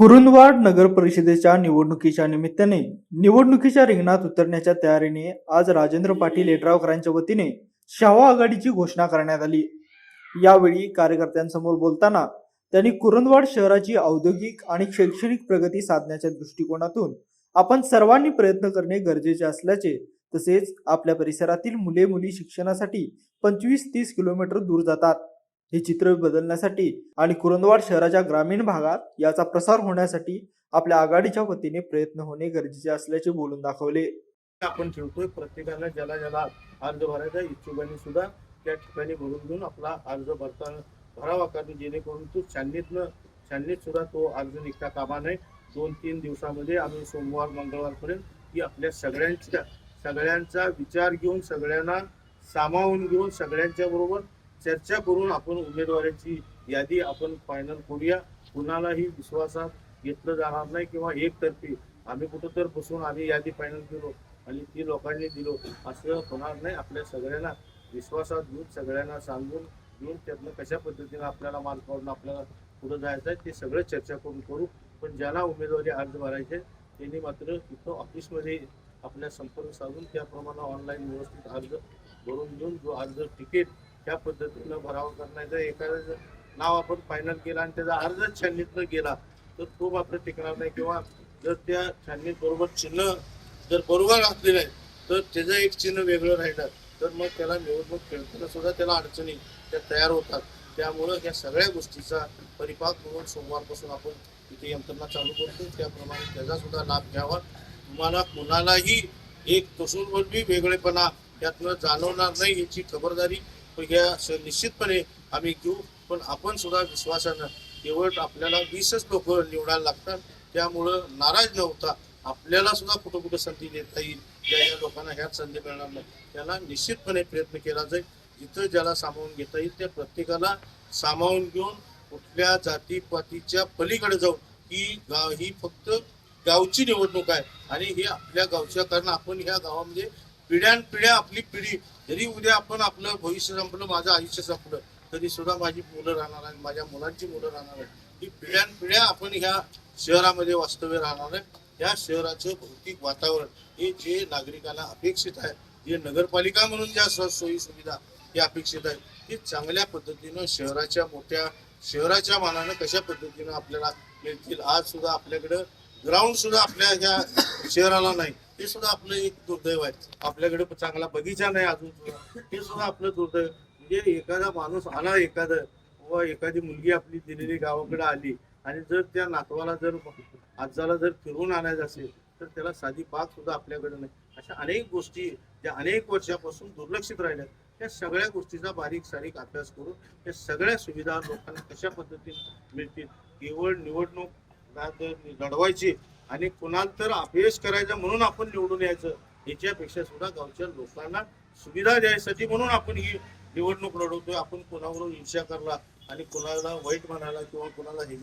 कुरुंदवाड नगर परिषदेच्या निवडणुकीच्या निमित्ताने निवडणुकीच्या रिंगणात उतरण्याच्या तयारीने आज राजेंद्र पाटील येड्रावकरांच्या वतीने शाहू आघाडीची घोषणा करण्यात आली. यावेळी कार्यकर्त्यांसमोर बोलताना त्यांनी कुरुंदवाड शहराची औद्योगिक आणि शैक्षणिक प्रगती साधण्याच्या दृष्टिकोनातून आपण सर्वांनी प्रयत्न करणे गरजेचे असल्याचे तसेच आपल्या परिसरातील मुले मुली शिक्षणासाठी पंचवीस तीस किलोमीटर दूर जातात. हे चित्र बदलण्यासाठी आणि कुरुंदवाड शहराच्या ग्रामीण भागात याचा प्रसार होण्यासाठी आपल्या आघाडीच्या वतीने प्रयत्न होणे गरजेचे असल्याचे बोलून दाखवले. आपण ठेवतोय प्रत्येकाला ज्याला ज्याला अर्ज भरायचा इच्छुकांनी सुद्धा त्या ठिकाणी भरून घेऊन आपला अर्ज भरता भरावा कारण जेणेकरून तो छाननीतनं छाननीत सुद्धा तो अर्ज निघता कामा नये. दोन तीन दिवसामध्ये आम्ही सोमवार मंगळवारपर्यंत ही आपल्या सगळ्यांच्या सगळ्यांचा विचार घेऊन सगळ्यांना सामावून घेऊन सगळ्यांच्या बरोबर चर्चा करून आपण उमेदवारांची यादी आपण फायनल करूया. कुणालाही विश्वासात घेतलं जाणार नाही किंवा एकतर्फी आम्ही कुठं तर बसून आम्ही यादी फायनल केलो आणि ती लोकांनी दिलो असं होणार नाही. आपल्या सगळ्यांना विश्वासात घेऊन सगळ्यांना सांगून घेऊन त्यातनं कशा पद्धतीनं आपल्याला माल काढून आपल्याला पुढं जायचं आहे ते सगळं चर्चा करून करू. पण ज्याला उमेदवारी अर्ज भरायचे त्यांनी मात्र इथं ऑफिसमध्ये आपल्या संपर्क साधून त्याप्रमाणे ऑनलाईन व्यवस्थित अर्ज भरून घेऊन जो अर्ज तिकीट त्या पद्धतीनं भरावा करण्याचं एखादं नाव आपण फायनल केला आणि त्याचा अर्ज छाननीतनं गेला तर तो मात्र टिकणार नाही. किंवा जर त्या छाननीत बरोबर चिन्ह जर बरोबर असलेलं आहे तर त्याचं एक चिन्ह वेगळं राहिलं तर मग त्याला निवडणूक खेळताना सुद्धा त्याला अडचणी त्या तयार होतात. त्यामुळं या सगळ्या गोष्टीचा परिपाक म्हणून सोमवारपासून आपण इथे यंत्रणा चालू करतो. त्याप्रमाणे त्याचा सुद्धा लाभ घ्यावा. तुम्हाला कुणालाही एक तसूनवरबी वेगळेपणा यातनं जाणवणार नाही याची खबरदारी ह्या निश्चितपणे आम्ही घेऊ. पण आपण सुद्धा विश्वासानं केवळ आपल्याला वीसच लोक निवडायला लागतात. त्यामुळं नाराज न होता आपल्याला सुद्धा कुठं कुठं संधी देता येईल ज्या ज्या लोकांना ह्याच संधी मिळणार नाही त्याला निश्चितपणे प्रयत्न केला जाईल. जिथं ज्याला सामावून घेता येईल त्या प्रत्येकाला सामावून घेऊन कुठल्या जातीपातीच्या पलीकडे जाऊन ही गाव ही फक्त गावची निवडणूक आहे. आणि ही आपल्या गावच्या कारण आपण ह्या गावामध्ये पिढ्यानपिढ्या आपली पिढी जरी उद्या आपण आपलं भविष्य संपलं माझं आयुष्य संपलं तरी सुद्धा माझी मुलं राहणार आहेत माझ्या मुलांची मुलं राहणार आहेत. ही पिढ्यानपिढ्या आपण ह्या शहरामध्ये वास्तव्य राहणार आहे या शहराचं भौतिक वातावरण हे जे नागरिकांना अपेक्षित आहे जे नगरपालिका म्हणून ज्या स- सोयी सुविधा हे अपेक्षित आहे ते चांगल्या पद्धतीनं शहराच्या मोठ्या शहराच्या मानानं कशा पद्धतीनं आपल्याला मिळतील आज सुद्धा आपल्याकडं ग्राउंड सुद्धा आपल्या ह्या शहराला नाही. ते सुद्धा आपलं एक दुर्दैव आहे. आपल्याकडे चांगला बगीचा नाही अजून ते हे सुद्धा आपलं दुर्दैव म्हणजे एखादा माणूस आला एखादा व एखादी मुलगी आपली दिलेली गावाकडे आली आणि जर त्या नातवाला जर आजाला जर फिरवून आणायचं असेल तर त्याला साधी बाग सुद्धा आपल्याकडे नाही. अशा अनेक गोष्टी ज्या अनेक वर्षापासून दुर्लक्षित राहिल्या त्या सगळ्या गोष्टीचा बारीक सारीक अभ्यास करून त्या सगळ्या सुविधा लोकांना कशा पद्धतीने मिळतील केवळ निवडणूक लढवायची आणि कुणाला तर अपयश करायचं म्हणून आपण निवडून यायचं याच्यापेक्षा सुद्धा गावच्या लोकांना सुविधा द्यायसाठी म्हणून आपण ही निवडणूक लढवतोय. आपण कोणावर हिंसा करला आणि कोणाला वाईट म्हणायला किंवा कोणाला हे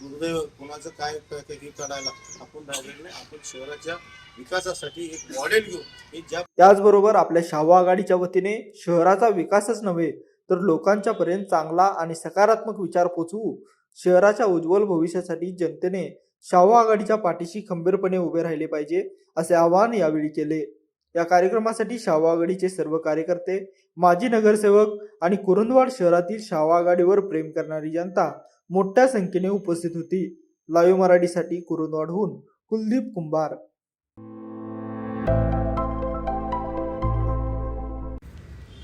दुर्दैव कोणाचं काय हे करायला आपण नाही आपण शहराच्या विकासासाठी एक मॉडेल घेऊ ज्या त्याचबरोबर आपल्या शाहू आघाडीच्या वतीने शहराचा विकासच नव्हे तर लोकांच्या पर्यंत चांगला आणि सकारात्मक विचार पोचवू शहराच्या उज्ज्वल भविष्यासाठी जनतेने शाहू आघाडीच्या पाठीशी खंबीरपणे उभे राहिले पाहिजे असे आवाहन यावेळी केले. या कार्यक्रमासाठी शाहू आघाडीचे सर्व कार्यकर्ते माजी नगरसेवक आणि कुरुंदवाड शहरातील शाहू आघाडीवर प्रेम करणारी जनता मोठ्या संख्येने उपस्थित होती. लाईव्ह मराठीसाठी कुरुंदवाडहून Kuldeep Kumbhar.